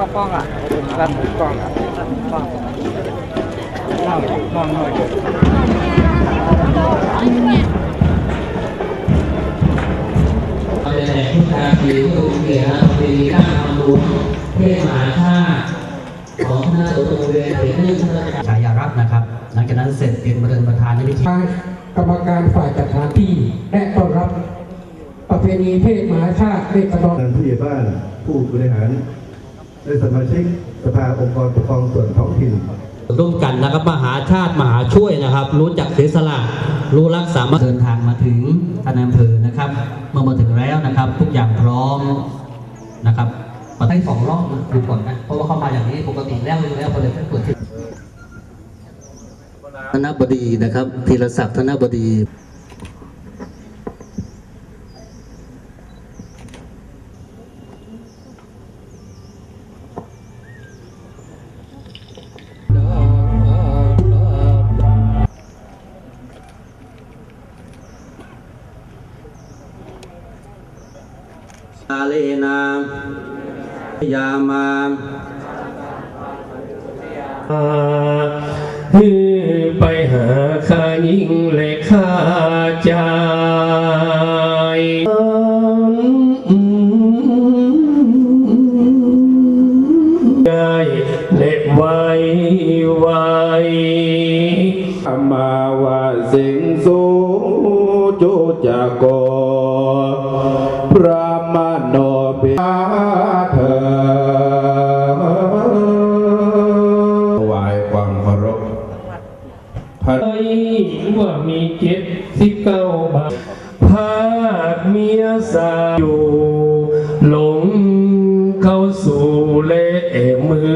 ก็ป้องอะรัดกล้องอะป้องมองหน่อยเราจะแจกทุกนาทีทุเกียรติปีหน้าความรู้เทศมหาชาติของคณะตัวโรงเรียนเด็กนึ่งฉายารักนะครับ หลังจากนั้นเสร็จเป็นประเด็นประธานในพิธีทางกรรมการฝ่ายจัดสถาที่และต้อนรับประเพณีเทศมหาชาติเลขกระดอนทางผู้ใหญ่บ้านผู้บริหาร และสมาชิกสภาองค์กรปกครองส่วนท้องถิ่นร่วมกันนะครับมหาชาติมหาช่วยนะครับ รู้จักเสียสละรู้รักสามัคคีเดินทางมาถึงท่านนายอำเภอนะครับ เมื่อมาถึงแล้วนะครับ ทุกอย่างพร้อมนะครับมาได้สองรอบนะดูก่อนนะเพราะว่าเข้ามาอย่างนี้ปกติแล้วอยู่แล้วพอเลยไม่เปิดที่ธนบดีนะครับธีรศักดิ์ธนบดีาเลนายามาฮือไปหาข้ายิ่งและข้าใจได้และไว้ไว้มาว่าสิงสูจุจักโกพระ เธอถวายความเคารพพันว่ามีเจ็ดสิบเก้าบาทภาคเมียสาวอยู่ หลงเข้าสู่เละมือ